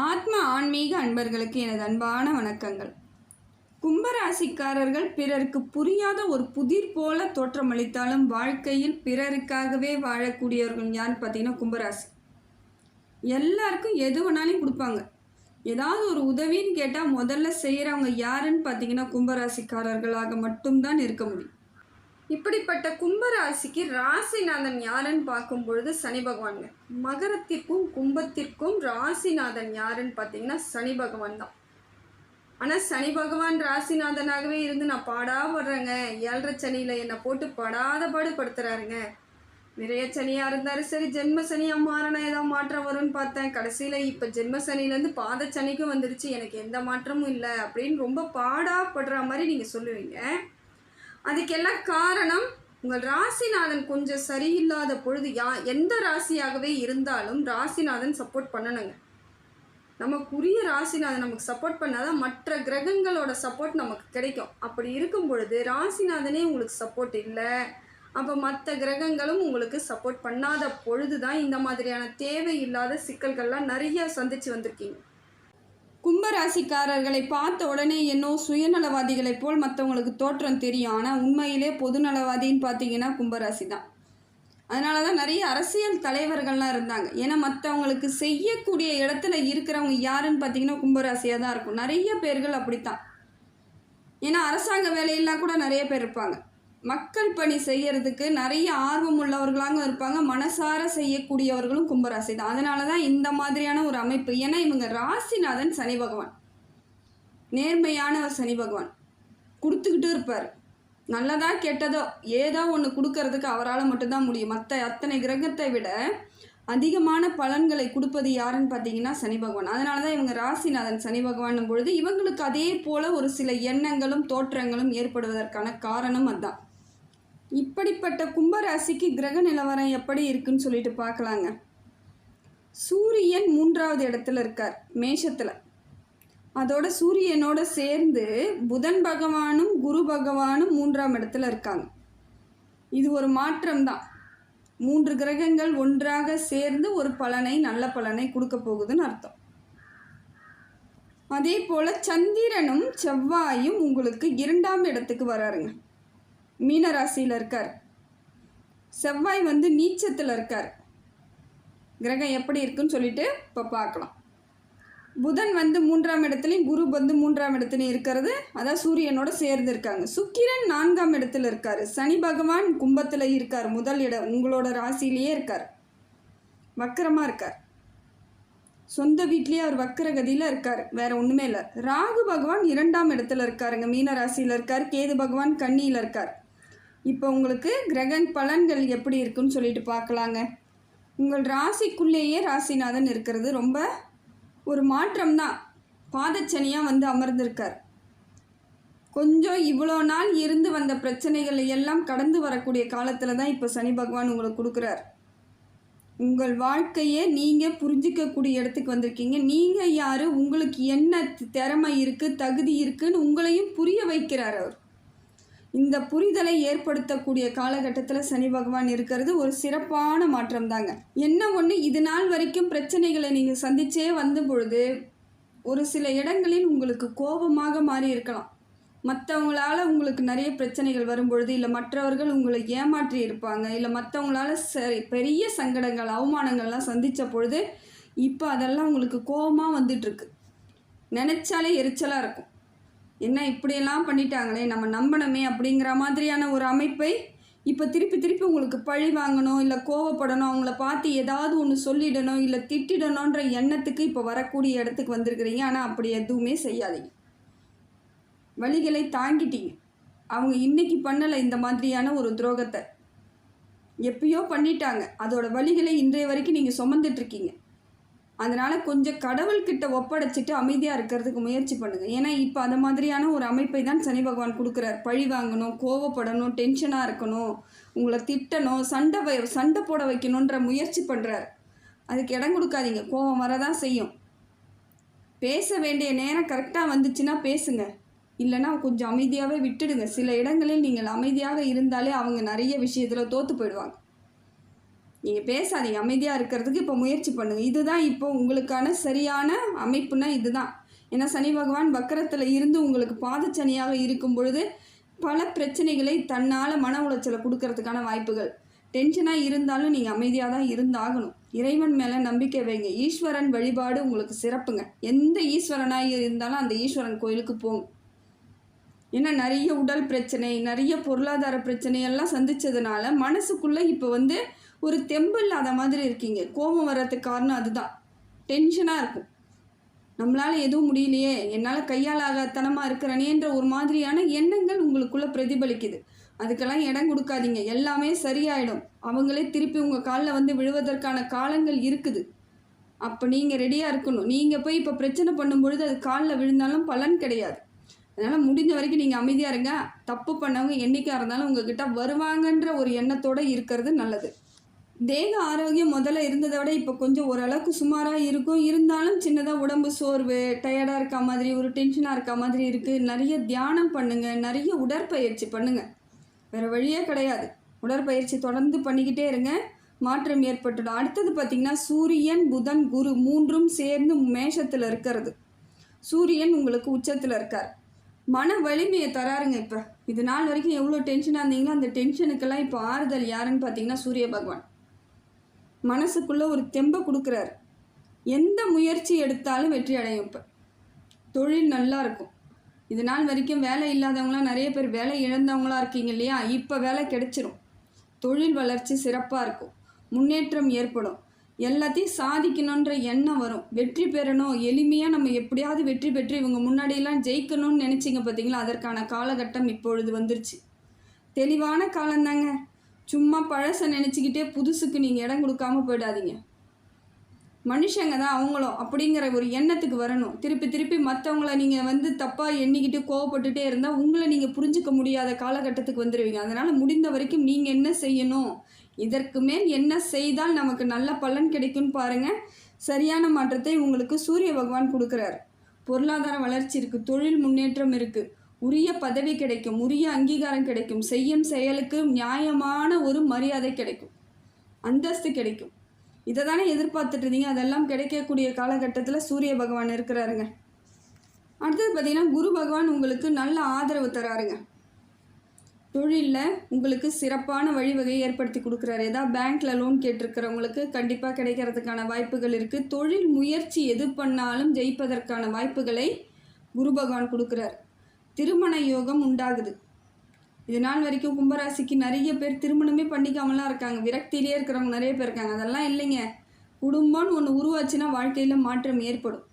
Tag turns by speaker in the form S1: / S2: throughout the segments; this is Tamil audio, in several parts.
S1: ஆத்ம ஆன்மீக அன்பர்களுக்கு எனது அன்பான வணக்கங்கள். கும்பராசிக்காரர்கள் பிறருக்கு புரியாத ஒரு புதிர் போல தோற்றமளித்தாலும் வாழ்க்கையில் பிறருக்காகவே வாழக்கூடியவர்கள் யாருன்னு பார்த்தீங்கன்னா கும்பராசி. எல்லாருக்கும் எது வேணாலும் கொடுப்பாங்க. ஏதாவது ஒரு உதவின்னு கேட்டால் முதல்ல செய்கிறவங்க யாருன்னு பார்த்தீங்கன்னா கும்பராசிக்காரர்களாக மட்டும்தான் இருக்க முடியும். இப்படிப்பட்ட கும்பராசிக்கு ராசிநாதன் யாருன்னு பார்க்கும் பொழுது சனி பகவானுங்க. மகரத்திற்கும் கும்பத்திற்கும் ராசிநாதன் யாருன்னு பார்த்தீங்கன்னா சனி பகவான் தான். ஆனால் சனி பகவான் ராசிநாதனாகவே இருந்து நான் பாடா படுறேங்க. ஏழரை சனியில் என்னை போட்டு படாத பாடு படுத்துறாருங்க நிறைய சனியாக இருந்தாலும் சரி ஜென்ம சனியாக மாறினா ஏதாவது மாற்றம் வரும்னு பார்த்தேன். கடைசியில் இப்போ ஜென்ம சனிலேருந்து பாத சனிக்கும் வந்துருச்சு. எனக்கு எந்த மாற்றமும் இல்லை அப்படின்னு ரொம்ப பாடாப்படுற மாதிரி நீங்கள் சொல்லுவீங்க. அதுக்கெல்லாம் காரணம் உங்கள் ராசிநாதன் கொஞ்சம் சரியில்லாத பொழுது யா எந்த ராசியாகவே இருந்தாலும் ராசிநாதன் சப்போர்ட் பண்ணணுங்க. நமக்குரிய ராசிநாதன் நமக்கு சப்போர்ட் பண்ணாதான் மற்ற கிரகங்களோட சப்போர்ட் நமக்கு கிடைக்கும். அப்படி இருக்கும் பொழுது ராசிநாதனே உங்களுக்கு சப்போர்ட் இல்லை. அப்போ மற்ற கிரகங்களும் உங்களுக்கு சப்போர்ட் பண்ணாத பொழுது தான் இந்த மாதிரியான தேவையில்லாத சிக்கல்கள்லாம் நிறைய சந்திச்சு வந்திருக்கீங்க. கும்பராசிக்காரர்களை பார்த்த உடனே என்னோ சுயநலவாதிகளைப் போல் மற்றவங்களுக்கு தோற்றம் தெரியும். ஆனால் உண்மையிலே பொதுநலவாதின்னு பார்த்தீங்கன்னா கும்பராசி தான். அதனால தான் நிறைய அரசியல் தலைவர்கள்லாம் இருந்தாங்க. ஏன்னா மற்றவங்களுக்கு செய்யக்கூடிய இடத்துல இருக்கிறவங்க யாருன்னு பார்த்தீங்கன்னா கும்பராசியாக தான் இருக்கும். நிறைய பேர்கள் அப்படித்தான். ஏன்னா அரசாங்க வேலையெல்லாம் கூட நிறைய பேர் இருப்பாங்க. மக்கள் பணி செய்யறதுக்கு நிறைய ஆர்வம் உள்ளவர்களாக இருப்பாங்க. மனசார செய்யக்கூடியவர்களும் கும்பராசி தான். அதனால தான் இந்த மாதிரியான ஒரு அமைப்பு. ஏன்னா இவங்க ராசிநாதன் சனி பகவான். நேர்மையானவர் சனி பகவான். கொடுத்துக்கிட்டு இருப்பார். நல்லதா கெட்டதோ ஏதோ ஒன்று கொடுக்கறதுக்கு அவரால் மட்டும்தான் முடியும். மற்ற அத்தனை கிரகத்தை விட அதிகமான பலன்களை கொடுப்பது யாருன்னு பார்த்தீங்கன்னா சனி பகவான். அதனால தான் இவங்க ராசிநாதன் சனி பகவான் பொழுது இவங்களுக்கு அதே போல் ஒரு சில எண்ணங்களும் தோற்றங்களும் ஏற்படுவதற்கான காரணம் அதுதான். இப்படிப்பட்ட கும்பராசிக்கு கிரக நிலவரம் எப்படி இருக்குன்னு சொல்லிட்டு பார்க்கலாங்க. சூரியன் மூன்றாவது இடத்துல இருக்கார் மேஷத்தில். அதோட சூரியனோட சேர்ந்து புதன் பகவானும் குரு பகவானும் மூன்றாம் இடத்துல இருக்காங்க. இது ஒரு மாற்றம் தான் மூன்று கிரகங்கள் ஒன்றாக சேர்ந்து ஒரு பலனை நல்ல பலனை கொடுக்க போகுதுன்னு அர்த்தம். அதே போல் சந்திரனும் செவ்வாயும் உங்களுக்கு இரண்டாம் இடத்துக்கு வராருங்க. மீனராசியில் இருக்கார். செவ்வாய் வந்து நீச்சத்தில் இருக்கார். கிரகம் எப்படி இருக்குன்னு சொல்லிட்டு இப்போ பார்க்கலாம். புதன் வந்து மூன்றாம் இடத்துலையும் குரு வந்து மூன்றாம் இடத்துலையும் இருக்கிறது. அதான் சூரியனோட சேர்ந்து இருக்காங்க. சுக்கிரன் நான்காம் இடத்துல இருக்கார். சனி பகவான் கும்பத்தில் இருக்கார். முதல் இடம் உங்களோட ராசியிலேயே இருக்கார். வக்கரமாக இருக்கார். சொந்த வீட்லேயே அவர் வக்கர கதியில் இருக்கார். வேற ஒன்றுமே இல்லை. ராகு பகவான் இரண்டாம் இடத்துல இருக்காருங்க. மீன ராசியில் இருக்கார். கேது பகவான் கன்னியில் இருக்கார். இப்போ உங்களுக்கு கிரக பலன்கள் எப்படி இருக்குன்னு சொல்லிட்டு பார்க்கலாங்க. உங்கள் ராசிக்குள்ளேயே ராசிநாதன் இருக்கிறது ரொம்ப ஒரு மாற்றம் தான். பாதச்சனியாக வந்து அமர்ந்திருக்கார். கொஞ்சம் இவ்வளோ நாள் இருந்து வந்த பிரச்சனைகளை எல்லாம் கடந்து வரக்கூடிய காலத்தில் தான் இப்போ சனி பகவான் உங்களுக்கு கொடுக்குறார். உங்கள் வாழ்க்கையை நீங்கள் புரிஞ்சிக்கக்கூடிய இடத்துக்கு வந்திருக்கீங்க. நீங்கள் யார்? உங்களுக்கு என்ன திறமை இருக்குது தகுதி இருக்குதுன்னு உங்களையும் புரிய வைக்கிறார் அவர். இந்த புரிதலை ஏற்படுத்தக்கூடிய காலகட்டத்தில் சனி பகவான் இருக்கிறது ஒரு சிறப்பான மாற்றம் தாங்க என்ன ஒன்று இது நாள் வரைக்கும் பிரச்சனைகளை நீங்கள் சந்திச்சே வந்த பொழுது ஒரு சில இடங்களில் உங்களுக்கு கோபமாக மாறி இருக்கலாம். மற்றவங்களால உங்களுக்கு நிறைய பிரச்சனைகள் வரும்பொழுது இல்லை மற்றவர்கள் உங்களை ஏமாற்றி இருப்பாங்க இல்லை மற்றவங்களால் சரி பெரிய சங்கடங்கள் அவமானங்கள்லாம் சந்தித்த பொழுது இப்போ அதெல்லாம் உங்களுக்கு கோபமாக வந்துட்டுருக்கு. நினச்சாலே எரிச்சலாக இருக்கும். என்ன இப்படியெல்லாம் பண்ணிட்டாங்களே? நம்ம நம்பணுமே அப்படிங்கிற மாதிரியான ஒரு அமைப்பை இப்போ திருப்பி திருப்பி உங்களுக்கு பழி வாங்கணும் இல்லை கோவப்படணும் அவங்கள பார்த்து ஏதாவது ஒன்று சொல்லிடணும் இல்லை திட்டிடணுன்ற எண்ணத்துக்கு இப்போ வரக்கூடிய இடத்துக்கு வந்திருக்கிறீங்க. ஆனால் அப்படி எதுவுமே செய்யாதீங்க. வழிகளை தாங்கிட்டீங்க. அவங்க இன்னைக்கு பண்ணலை இந்த மாதிரியான ஒரு துரோகத்தை. எப்பயோ பண்ணிட்டாங்க. அதோட வழிகளை இன்றைய வரைக்கும் நீங்கள் சுமந்துட்டுருக்கீங்க அதனால் கொஞ்சம் கடவுள்கிட்ட ஒப்படைச்சிட்டு அமைதியாக இருக்கிறதுக்கு முயற்சி பண்ணுங்கள் ஏன்னா இப்போ அந்த மாதிரியான ஒரு அமைப்பை தான் சனி பகவான் கொடுக்குறார். பழி வாங்கணும் கோவப்படணும் டென்ஷனாக இருக்கணும் உங்களை திட்டணும் சண்டை வை சண்டை போட வைக்கணுன்ற முயற்சி பண்ணுறார் அதுக்கு இடம் கொடுக்காதீங்க. கோவம் வரதான் செய்யும். பேச வேண்டிய நேரம் கரெக்டாக வந்துச்சுன்னா பேசுங்க. இல்லைன்னா கொஞ்சம் அமைதியாகவே விட்டுடுங்க. சில இடங்களில் நீங்கள் அமைதியாக இருந்தாலே அவங்க நிறைய விஷயத்தில் தோற்று போயிடுவாங்க. நீங்கள் பேசாதீங்க. அமைதியாக இருக்கிறதுக்கு இப்போ முயற்சி பண்ணுங்கள் இதுதான் இப்போ உங்களுக்கான சரியான அமைப்புனா இதுதான். ஏன்னா சனி பகவான் வக்கரத்தில் இருந்து உங்களுக்கு பாதச்சனியாக இருக்கும் பொழுது பல பிரச்சனைகளை தன்னால் மன உளைச்சலை கொடுக்கறதுக்கான வாய்ப்புகள். டென்ஷனாக இருந்தாலும் நீங்கள் அமைதியாக தான் இருந்தாகணும். இறைவன் மேலே நம்பிக்கை வைங்க. ஈஸ்வரன் வழிபாடு உங்களுக்கு சிறப்புங்க. எந்த ஈஸ்வரனாக இருந்தாலும் அந்த ஈஸ்வரன் கோயிலுக்கு போங்க. ஏன்னா நிறைய உடல் பிரச்சனை நிறைய பொருளாதார பிரச்சனை எல்லாம் சந்தித்ததுனால மனசுக்குள்ளே இப்போ வந்து ஒரு தெம்பு இல்லாத மாதிரி இருக்கீங்க. கோபம் வர்றதுக்கு காரணம் அதுதான். டென்ஷனாக இருக்கும். நம்மளால் எதுவும் முடியலையே என்னால் கையாலாகத்தனமாக இருக்கிறனேன்ற ஒரு மாதிரியான எண்ணங்கள் உங்களுக்குள்ளே பிரதிபலிக்குது. அதுக்கெல்லாம் இடம் கொடுக்காதீங்க. எல்லாமே சரியாயிடும். அவங்களே திருப்பி உங்கள் காலில் வந்து விழுவதற்கான காலங்கள் இருக்குது. அப்போ நீங்கள் ரெடியாக இருக்கணும். நீங்கள் போய் இப்போ பிரச்சனை பண்ணும்பொழுது அது காலில் விழுந்தாலும் பலன் கிடையாது. அதனால் முடிஞ்ச வரைக்கும் நீங்கள் அமைதியாக இருங்க. தப்பு பண்ணவங்க என்றைக்காக இருந்தாலும் உங்ககிட்ட வருவாங்கன்ற ஒரு எண்ணத்தோடு இருக்கிறது நல்லது. தேக ஆரோக்கியம் முதல்ல இருந்ததை விட இப்போ கொஞ்சம் ஓரளவுக்கு சுமாராக இருக்கும். இருந்தாலும் சின்னதாக உடம்பு சோர்வு டயர்டாக இருக்க மாதிரி ஒரு டென்ஷனாக இருக்க மாதிரி இருக்குது நிறைய தியானம் பண்ணுங்கள் நிறைய உடற்பயிற்சி பண்ணுங்கள் வேறு வழியே கிடையாது. உடற்பயிற்சி தொடர்ந்து பண்ணிக்கிட்டே இருங்க. மாற்றம் ஏற்பட்டுடும். அடுத்தது பார்த்திங்கன்னா சூரியன் புதன் குரு மூன்றும் சேர்ந்து மேஷத்தில் இருக்கிறது. சூரியன் உங்களுக்கு உச்சத்தில் இருக்கார். மன வலிமையை தராருங்க இப்போ. இது நாள் வரைக்கும் எவ்வளோ டென்ஷனாக இருந்தீங்களோ அந்த டென்ஷனுக்கெல்லாம் இப்போ ஆறுதல் யாருன்னு பார்த்தீங்கன்னா சூரிய பகவான். மனசுக்குள்ளே ஒரு தெம்பை கொடுக்குறாரு. எந்த முயற்சி எடுத்தாலும் வெற்றி அடையும் இப்போ. தொழில் நல்லா இருக்கும். இது நாள் வரைக்கும் வேலை இல்லாதவங்களாம் நிறைய பேர் வேலை இழந்தவங்களா இருக்கீங்க இல்லையா? இப்போ வேலை கிடைச்சிரும். தொழில் வளர்ச்சி சிறப்பாக இருக்கும். முன்னேற்றம் ஏற்படும். எல்லாத்தையும் சாதிக்கணுன்ற எண்ணம் வரும். வெற்றி பெறணும். எளிமையாக நம்ம எப்படியாவது வெற்றி பெற்று இவங்க முன்னாடியெல்லாம் ஜெயிக்கணும்னு நினச்சிங்க பார்த்தீங்களா அதற்கான காலகட்டம் இப்பொழுது வந்துருச்சு. தெளிவான காலந்தாங்க சும்மா பழசை நினச்சிக்கிட்டே புதுசுக்கு நீங்கள் இடம் கொடுக்காம போயிடாதீங்க. மனுஷங்க தான் அவங்களும் அப்படிங்கிற ஒரு எண்ணத்துக்கு வரணும். திருப்பி திருப்பி மற்றவங்கள நீங்கள் வந்து தப்பாக எண்ணிக்கிட்டு கோவப்பட்டுட்டே இருந்தால் உங்களை நீங்கள் புரிஞ்சுக்க முடியாத காலகட்டத்துக்கு வந்துடுவீங்க அதனால் முடிந்த வரைக்கும் நீங்கள் என்ன செய்யணும்? இதற்கு மேல் என்ன செய்தால் நமக்கு நல்ல பலன் கிடைக்கும்னு பாருங்கள் சரியான மாற்றத்தை உங்களுக்கு சூரிய பகவான் கொடுக்குறாரு. பொருளாதார வளர்ச்சி இருக்குது தொழில் முன்னேற்றம் இருக்குது உரிய பதவி கிடைக்கும் உரிய அங்கீகாரம் கிடைக்கும் செய்யும் செயலுக்கு நியாயமான ஒரு மரியாதை கிடைக்கும் அந்தஸ்து கிடைக்கும். இதை தானே எதிர்பார்த்துட்டு இருந்தீங்க? அதெல்லாம் கிடைக்கக்கூடிய காலகட்டத்தில் சூரிய பகவான் இருக்கிறாருங்க. அடுத்தது பார்த்தீங்கன்னா குரு பகவான் உங்களுக்கு நல்ல ஆதரவு தராருங்க. தொழிலில் உங்களுக்கு சிறப்பான வழிவகையை ஏற்படுத்தி கொடுக்குறாரு. ஏதாவது பேங்க்கில் லோன் கேட்டிருக்கிறவங்களுக்கு கண்டிப்பாக கிடைக்கிறதுக்கான வாய்ப்புகள் இருக்குது தொழில் முயற்சி எது பண்ணாலும் ஜெயிப்பதற்கான வாய்ப்புகளை குரு பகவான் கொடுக்குறாரு. திருமண யோகம் உண்டாகுது. இது நாள் வரைக்கும் கும்பராசிக்கு நிறைய பேர் திருமணமே பண்ணிக்காமலாம் இருக்காங்க. விரக்தியிலே இருக்கிறவங்க நிறைய பேர் இருக்காங்க. அதெல்லாம் இல்லைங்க. குடும்பம்னு ஒன்று உருவாச்சுன்னா வாழ்க்கையில் மாற்றம் ஏற்படும்.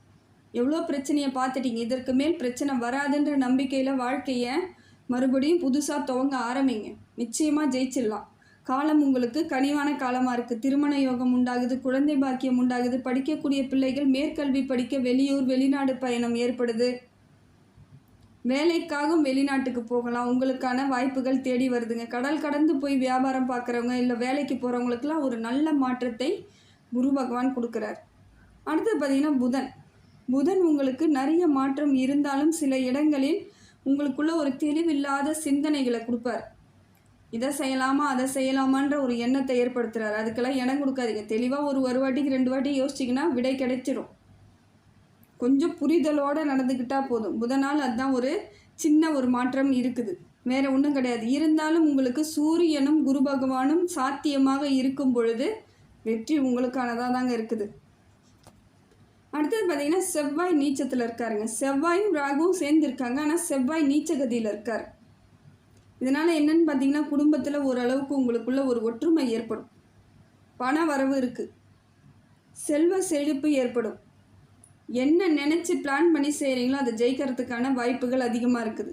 S1: எவ்வளோ பிரச்சனையை பார்த்துட்டீங்க. இதற்கு மேல் பிரச்சனை வராதுன்ற நம்பிக்கையில் வாழ்க்கையை மறுபடியும் புதுசாக துவங்க ஆரம்பிங்க. நிச்சயமாக ஜெயிச்சிடலாம். காலம் உங்களுக்கு கனிவான காலமாக இருக்குது திருமண யோகம் உண்டாகுது. குழந்தை பாக்கியம் உண்டாகுது. படிக்கக்கூடிய பிள்ளைகள் மேற்கல்வி படிக்க வெளியூர் வெளிநாடு பயணம் ஏற்படுது. வேலைக்காகவும் வெளிநாட்டுக்கு போகலாம். உங்களுக்கான வாய்ப்புகள் தேடி வருதுங்க. கடல் கடந்து போய் வியாபாரம் பார்க்குறவங்க இல்லை வேலைக்கு போகிறவங்களுக்குலாம் ஒரு நல்ல மாற்றத்தை குரு பகவான் கொடுக்குறார். அடுத்து பார்த்திங்கன்னா புதன். புதன் உங்களுக்கு நிறைய மாற்றம் இருந்தாலும் சில இடங்களில் உங்களுக்குள்ள ஒரு தெளிவில்லாத சிந்தனைகளை கொடுப்பார். இதை செய்யலாமா அதை செய்யலாமான்ற ஒரு எண்ணத்தை ஏற்படுத்துகிறார் அதுக்கெல்லாம் இடம் கொடுக்காதீங்க. தெளிவாக ஒரு ஒரு வாட்டிக்கு ரெண்டு வாட்டி யோசிச்சிங்கன்னா விடை கிடைச்சிரும். கொஞ்சம் புரிதலோடு நடந்துக்கிட்டால் போதும். புதனால் அதுதான் ஒரு சின்ன ஒரு மாற்றம் இருக்குது. வேறு ஒன்றும் கிடையாது. இருந்தாலும் உங்களுக்கு சூரியனும் குரு பகவானும் சாத்தியமாக இருக்கும் பொழுது வெற்றி உங்களுக்கானதாக தாங்க இருக்குது. அடுத்தது பார்த்தீங்கன்னா செவ்வாய் நீச்சத்தில் இருக்காருங்க. செவ்வாயும் ராகுவும் சேர்ந்து இருக்காங்க ஆனால் செவ்வாய் நீச்சகதியில் இருக்கார். இதனால் என்னன்னு பார்த்தீங்கன்னா குடும்பத்தில் ஓரளவுக்கு உங்களுக்குள்ள ஒரு ஒற்றுமை ஏற்படும். பண வரவு இருக்குது செல்வ செழிப்பு ஏற்படும். என்ன நினச்சி பிளான் பண்ணி செய்கிறீங்களோ அதை ஜெயிக்கிறதுக்கான வாய்ப்புகள் அதிகமாக இருக்குது.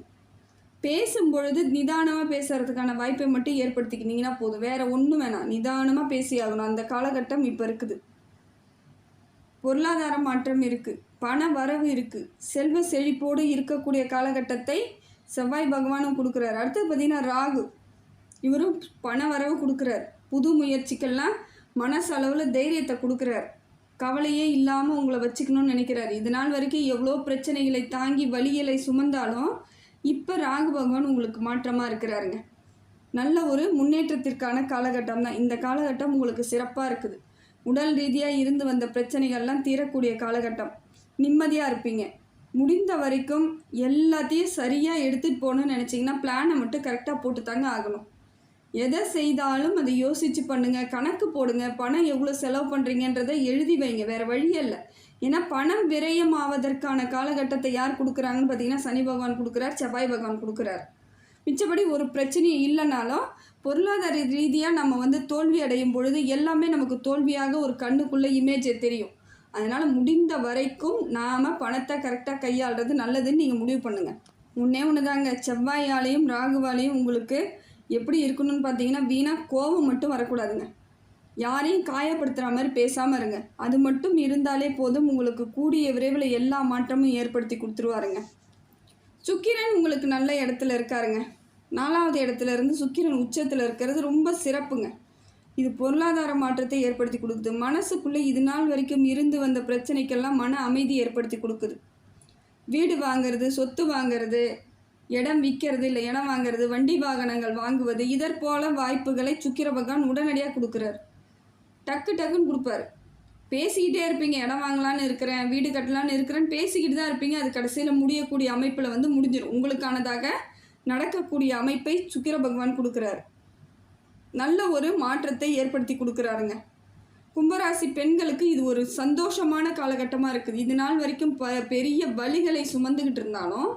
S1: பேசும்பொழுது நிதானமாக பேசுகிறதுக்கான வாய்ப்பை மட்டும் ஏற்படுத்திக்கினீங்கன்னா போதும். வேறு ஒன்றும் வேணாம். நிதானமாக பேசி ஆகணும். அந்த காலகட்டம் இப்போ இருக்குது. பொருளாதார மாற்றம் இருக்குது பண வரவு இருக்குது செல்வ செழிப்போடு இருக்கக்கூடிய காலகட்டத்தை செவ்வாய் பகவானும் கொடுக்குறாரு. அடுத்தது பார்த்திங்கன்னா ராகு. இவரும் பண வரவு கொடுக்குறார். புது முயற்சிக்கெல்லாம் மனசளவில் தைரியத்தை கொடுக்குறார். கவலையே இல்லாமல் உங்களை வச்சுக்கணும்னு நினைக்கிறாரு. இது நாள் வரைக்கும் எவ்வளோ பிரச்சனைகளை தாங்கி வழிகளை சுமந்தாலும் இப்போ ராகு பகவான் உங்களுக்கு மாற்றமாக இருக்கிறாருங்க. நல்ல ஒரு முன்னேற்றத்திற்கான காலகட்டம் தான். இந்த காலகட்டம் உங்களுக்கு சிறப்பாக இருக்குது. உடல் ரீதியாக இருந்து வந்த பிரச்சனைகள்லாம் தீரக்கூடிய காலகட்டம். நிம்மதியாக இருப்பீங்க. முடிந்த வரைக்கும் எல்லாத்தையும் சரியாக எடுத்துகிட்டு போகணும்னு நினச்சிங்கன்னா பிளானை மட்டும் கரெக்டாக போட்டு தாங்க ஆகணும். எதை செய்தாலும் அதை யோசித்து பண்ணுங்க கணக்கு போடுங்க பணம் எவ்வளோ செலவு பண்ணுறீங்கன்றதை எழுதி வைங்க வேறு வழியே இல்லை. ஏன்னா பணம் விரயம் ஆவதற்கான காலகட்டத்தை யார் கொடுக்குறாங்கன்னு பார்த்தீங்கன்னா சனி பகவான் கொடுக்குறார் செவ்வாய் பகவான் கொடுக்குறார். மிச்சபடி ஒரு பிரச்சனையும் இல்லைனாலும் பொருளாதார ரீதியாக நம்ம வந்து தோல்வி அடையும் பொழுது எல்லாமே நமக்கு தோல்வியாக ஒரு கண்ணுக்குள்ளே இமேஜ் தெரியும். அதனால் முடிந்த வரைக்கும் நாம் பணத்தை கரெக்டாக கையாளுறது நல்லதுன்னு நீங்கள் முடிவு பண்ணுங்கள் முன்னே ஒன்று தாங்க செவ்வாயாலையும் ராகுவாலையும் உங்களுக்கு எப்படி இருக்கணும்னு பார்த்தீங்கன்னா வீணாக கோபம் மட்டும் வரக்கூடாதுங்க. யாரையும் காயப்படுத்துகிற மாதிரி பேசாமல் இருங்க. அது மட்டும் இருந்தாலே போதும் உங்களுக்கு கூடிய விரைவில் எல்லா மாற்றமும் ஏற்படுத்தி கொடுத்துருவாருங்க. சுக்கிரன் உங்களுக்கு நல்ல இடத்துல இருக்காருங்க. நாலாவது இடத்துல இருந்து சுக்கிரன் உச்சத்தில் இருக்கிறது ரொம்ப சிறப்புங்க. இது பொருளாதார மாற்றத்தை ஏற்படுத்தி கொடுக்குது. மனசுக்குள்ளே இது நாள் வரைக்கும் இருந்து வந்த பிரச்சனைக்கெல்லாம் மன அமைதி ஏற்படுத்தி கொடுக்குது. வீடு வாங்குறது சொத்து வாங்குறது இடம் விற்கிறது இல்லை இடம் வாங்குறது வண்டி வாகனங்கள் வாங்குவது இதற்போல வாய்ப்புகளை சுக்கிர பகவான் உடனடியாக கொடுக்குறாரு. டக்கு டக்குன்னு கொடுப்பாரு. பேசிக்கிட்டே இருப்பீங்க இடம் வாங்கலான்னு இருக்கிறேன் வீடு கட்டலான்னு இருக்கிறேன்னு பேசிக்கிட்டு தான் இருப்பீங்க. அது கடைசியில் முடியக்கூடிய அமைப்பில் வந்து முடிஞ்சிடும் உங்களுக்கானதாக நடக்கக்கூடிய அமைப்பை சுக்கிர பகவான் கொடுக்குறாரு. நல்ல ஒரு மாற்றத்தை ஏற்படுத்தி கொடுக்குறாருங்க. கும்பராசி பெண்களுக்கு இது ஒரு சந்தோஷமான காலகட்டமாக இருக்குது. இது நாள் வரைக்கும் ப பெரிய வழிகளை சுமந்துக்கிட்டு இருந்தாலும்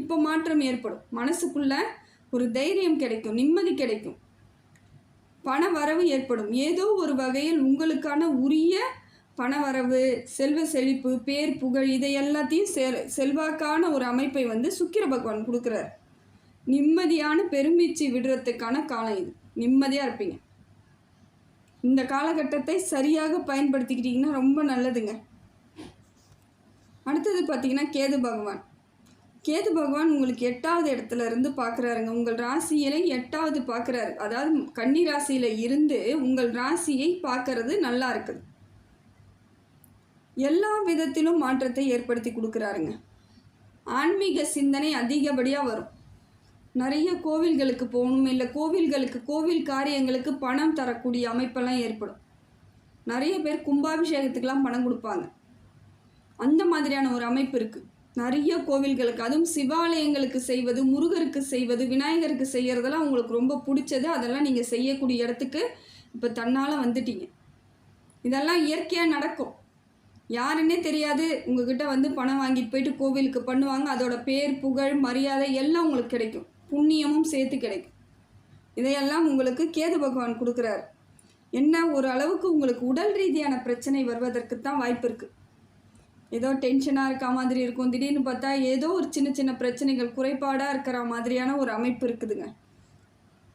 S1: இப்போ மாற்றம் ஏற்படும். மனசுக்குள்ள ஒரு தைரியம் கிடைக்கும் நிம்மதி கிடைக்கும். பண வரவு ஏற்படும். ஏதோ ஒரு வகையில் உங்களுக்கான உரிய பணவரவு செல்வ செழிப்பு பேர் புகழ் இதை எல்லாத்தையும் செ செல்வாக்கான ஒரு அமைப்பை வந்து சுக்கிர பகவான் கொடுக்குறார். நிம்மதியான பெருமீச்சு விடுறதுக்கான காலம் இது. நிம்மதியாக இருப்பீங்க. இந்த காலகட்டத்தை சரியாக பயன்படுத்திக்கிட்டிங்கன்னா ரொம்ப நல்லதுங்க. அடுத்தது பார்த்தீங்கன்னா கேது பகவான். கேது பகவான் உங்களுக்கு எட்டாவது இடத்துல இருந்து பார்க்குறாருங்க. உங்கள் ராசியில எட்டாவது பார்க்குறாரு. அதாவது கன்னி ராசியில் இருந்து உங்கள் ராசியை பார்க்கறது நல்லா இருக்குது. எல்லா விதத்திலும் மாற்றத்தை ஏற்படுத்தி கொடுக்குறாருங்க. ஆன்மீக சிந்தனை அதிகப்படியாக வரும். நிறைய கோவில்களுக்கு போகணும். இல்லை கோவில்களுக்கு கோவில் காரியங்களுக்கு பணம் தரக்கூடிய அமைப்பெல்லாம் ஏற்படும். நிறைய பேர் கும்பாபிஷேகத்துக்கெலாம் பணம் கொடுப்பாங்க. அந்த மாதிரியான ஒரு அமைப்பு இருக்குது நிறைய கோவில்களுக்கு அதுவும் சிவாலயங்களுக்கு செய்வது முருகருக்கு செய்வது விநாயகருக்கு செய்கிறதெல்லாம் உங்களுக்கு ரொம்ப பிடிச்சது. அதெல்லாம் நீங்கள் செய்யக்கூடிய இடத்துக்கு இப்போ தன்னால் வந்துட்டீங்க. இதெல்லாம் இயற்கையாக நடக்கும். யாருன்னே தெரியாது. உங்ககிட்ட வந்து பணம் வாங்கிட்டு போயிட்டு கோவிலுக்கு பண்ணுவாங்க. அதோட பேர் புகழ் மரியாதை எல்லாம் உங்களுக்கு கிடைக்கும். புண்ணியமும் சேர்த்து கிடைக்கும். இதையெல்லாம் உங்களுக்கு கேது பகவான் கொடுக்குறாரு. என்ன ஒரு அளவுக்கு உங்களுக்கு உடல் ரீதியான பிரச்சனை வருவதற்கு தான் வாய்ப்பு இருக்குது ஏதோ டென்ஷனாக இருக்க மாதிரி இருக்கும். திடீர்னு பார்த்தா ஏதோ ஒரு சின்ன சின்ன பிரச்சனைகள் குறைபாடாக இருக்கிற மாதிரியான ஒரு அமைப்பு இருக்குதுங்க.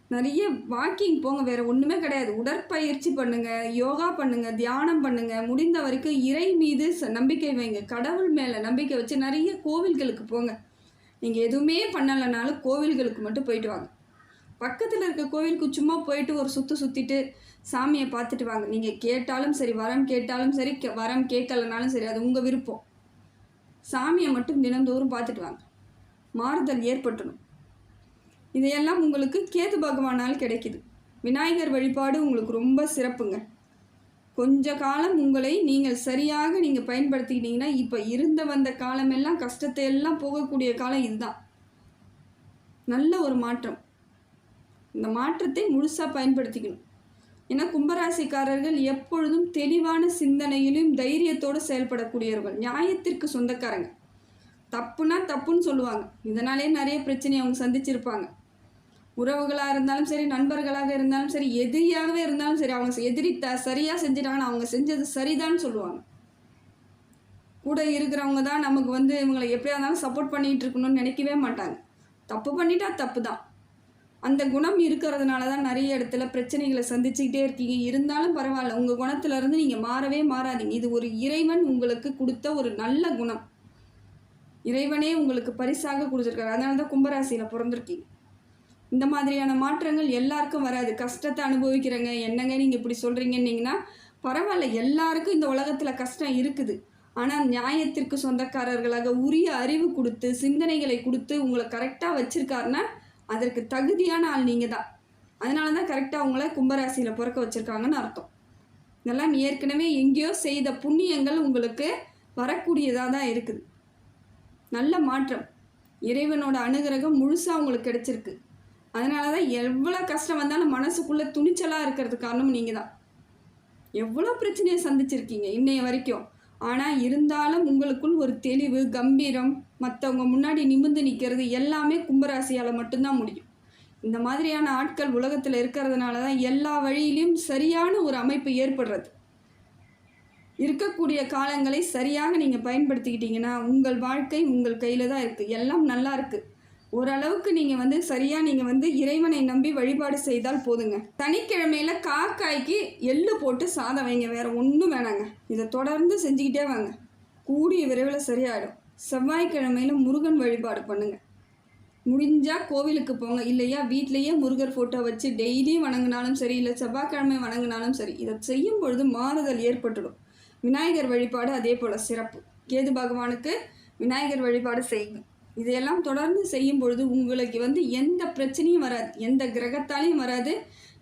S1: நிறைய வாக்கிங் போங்க வேறு ஒன்றுமே கிடையாது. உடற்பயிற்சி பண்ணுங்கள் யோகா பண்ணுங்கள் தியானம் பண்ணுங்கள் முடிந்த வரைக்கும் இறை மீது ச- நம்பிக்கை வைங்க. கடவுள் மேலே நம்பிக்கை வச்சு நிறைய கோவில்களுக்கு போங்க. நீங்கள் எதுவுமே பண்ணலைனாலும் கோவில்களுக்கு மட்டும் போயிட்டு வாங்க. பக்கத்தில் இருக்க கோவிலுக்கு சும்மா போயிட்டு ஒரு சுற்று சுற்றிட்டு சாமியை பார்த்துட்டு வாங்க. நீங்கள் கேட்டாலும் சரி வரம் கேட்டாலும் சரி கே- வரம் கேட்கலனாலும் சரி அது உங்கள் விருப்பம். சாமியை மட்டும் தினந்தோறும் பார்த்துட்டு வாங்க. மாறுதல் ஏற்பட்டுடும் இதையெல்லாம் உங்களுக்கு கேது பகவானால் கிடைக்குது. விநாயகர் வழிபாடு உங்களுக்கு ரொம்ப சிறப்புங்க. கொஞ்ச காலம் உங்களை நீங்கள் சரியாக நீங்கள் பயன்படுத்திக்கிட்டீங்கன்னா இப்போ இருந்த வந்த காலமெல்லாம் கஷ்டத்தை எல்லாம் போகக்கூடிய காலம் இதுதான். நல்ல ஒரு மாற்றம். இந்த மாற்றத்தை முழுசாக பயன்படுத்திக்கணும். ஏன்னா கும்பராசிக்காரர்கள் எப்பொழுதும் தெளிவான சிந்தனையிலும் தைரியத்தோடு செயல்படக்கூடியவர்கள். நியாயத்திற்கு சொந்தக்காரங்க. தப்புனா தப்புன்னு சொல்லுவாங்க. இதனாலே நிறைய பிரச்சனையை அவங்க சந்திச்சிருப்பாங்க. உறவுகளாக இருந்தாலும் சரி நண்பர்களாக இருந்தாலும் சரி எதிரியாகவே இருந்தாலும் சரி அவங்க எதிரி த சரியாக செஞ்சிட்டாங்கன்னா அவங்க செஞ்சது சரிதான்னு சொல்லுவாங்க. கூட இருக்கிறவங்க தான் நமக்கு வந்து இவங்களை எப்படியா இருந்தாலும் சப்போர்ட் பண்ணிகிட்டு இருக்கணும்னு நினைக்கவே மாட்டாங்க. தப்பு பண்ணிட்டா தப்பு தான் அந்த குணம் இருக்கிறதுனால தான் நிறைய இடத்துல பிரச்சனைகளை சந்திச்சுக்கிட்டே இருக்கீங்க. இருந்தாலும் பரவாயில்ல உங்கள் குணத்துலேருந்து நீங்கள் மாறவே மாறாதீங்க. இது ஒரு இறைவன் உங்களுக்கு கொடுத்த ஒரு நல்ல குணம். இறைவனே உங்களுக்கு பரிசாக கொடுத்துருக்காரு. அதனால தான் கும்பராசியில் பிறந்திருக்கீங்க. இந்த மாதிரியான மாற்றங்கள் எல்லாருக்கும் வராது. கஷ்டத்தை அனுபவிக்கிறங்க. என்னங்க நீங்கள் இப்படி சொல்கிறீங்கன்னீங்கன்னா பரவாயில்ல எல்லாருக்கும் இந்த உலகத்தில் கஷ்டம் இருக்குது. ஆனால் நியாயத்திற்கு சொந்தக்காரர்களாக உரிய அறிவு கொடுத்து சிந்தனைகளை கொடுத்து உங்களை கரெக்டாக வச்சுருக்காருன்னா அதற்கு தகுதியான ஆள் நீங்கள் தான் அதனால தான் கரெக்டாக உங்களை கும்பராசியில் பிறக்க வச்சுருக்காங்கன்னு அர்த்தம். இதெல்லாம் ஏற்கனவே எங்கேயோ செய்த புண்ணியங்கள் உங்களுக்கு வரக்கூடியதாக தான் இருக்குது. நல்ல மாற்றம். இறைவனோட அனுகிரகம் முழுசாக உங்களுக்கு கிடச்சிருக்கு. அதனால தான் எவ்வளோ கஷ்டம் வந்தாலும் மனசுக்குள்ளே துணிச்சலாக இருக்கிறதுக்கு காரணம் நீங்கள் தான் எவ்வளோ பிரச்சனையை சந்திச்சிருக்கீங்க இன்னைய வரைக்கும். ஆனால் இருந்தாலும் உங்களுக்குள் ஒரு தெளிவு கம்பீரம் மற்றவங்க முன்னாடி நிமிர்ந்து நிற்கிறது எல்லாமே கும்பராசியால் மட்டும்தான் முடியும். இந்த மாதிரியான ஆட்கள் உலகத்தில் இருக்கிறதுனால தான் எல்லா வழியிலையும் சரியான ஒரு அமைப்பு ஏற்படுறது. இருக்கக்கூடிய காலங்களை சரியாக நீங்கள் பயன்படுத்திக்கிட்டிங்கன்னா உங்கள் வாழ்க்கை உங்கள் கையில் தான் இருக்குது எல்லாம் நல்லா இருக்குது ஓரளவுக்கு நீங்கள் வந்து சரியாக நீங்கள் வந்து இறைவனை நம்பி வழிபாடு செய்தால் போதுங்க. சனிக்கிழமையில காக்காய்க்கு எள்ளு போட்டு சாதம் வைங்க. வேறு ஒன்றும் வேணாங்க. இதை தொடர்ந்து செஞ்சுக்கிட்டே வாங்க. கூடிய விரைவில் சரியாயிடும். செவ்வாய்க்கிழமையில முருகன் வழிபாடு பண்ணுங்க. முடிஞ்சால் கோவிலுக்கு போங்க. இல்லையா வீட்லேயே முருகர் ஃபோட்டோ வச்சு டெய்லியும் வணங்கினாலும் சரி இல்லை செவ்வாய்க்கிழமை வணங்கினாலும் சரி இதை செய்யும் பொழுது மாறுதல் ஏற்பட்டுடும். விநாயகர் வழிபாடு அதே போல் சிறப்பு. கேது பகவானுக்கு விநாயகர் வழிபாடு செய்யுங்க. இதையெல்லாம் தொடர்ந்து செய்யும் பொழுது உங்களுக்கு வந்து எந்த பிரச்சனையும் வராது. எந்த கிரகத்தாலையும் வராது.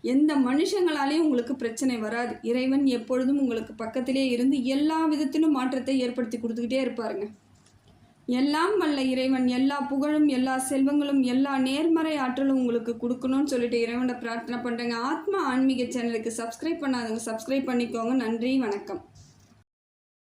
S1: எந்த மனுஷங்களாலையும் உங்களுக்கு பிரச்சனை வராது. இறைவன் எப்பொழுதும் உங்களுக்கு பக்கத்திலே இருந்து எல்லா விதத்திலும் மாற்றத்தை ஏற்படுத்தி கொடுத்துக்கிட்டே இருப்பாருங்க. எல்லாம் வல்ல இறைவன். எல்லா புகழும் எல்லா செல்வங்களும் எல்லா நேர்மறை ஆற்றலும் உங்களுக்கு கொடுக்கணும்னு சொல்லிட்டு இறைவனை பிரார்த்தனை பண்ணுறேங்க ஆத்மா ஆன்மீக சேனலுக்கு சப்ஸ்கிரைப் பண்ணாதவங்க சப்ஸ்கிரைப் பண்ணிக்கோங்க. நன்றி வணக்கம்.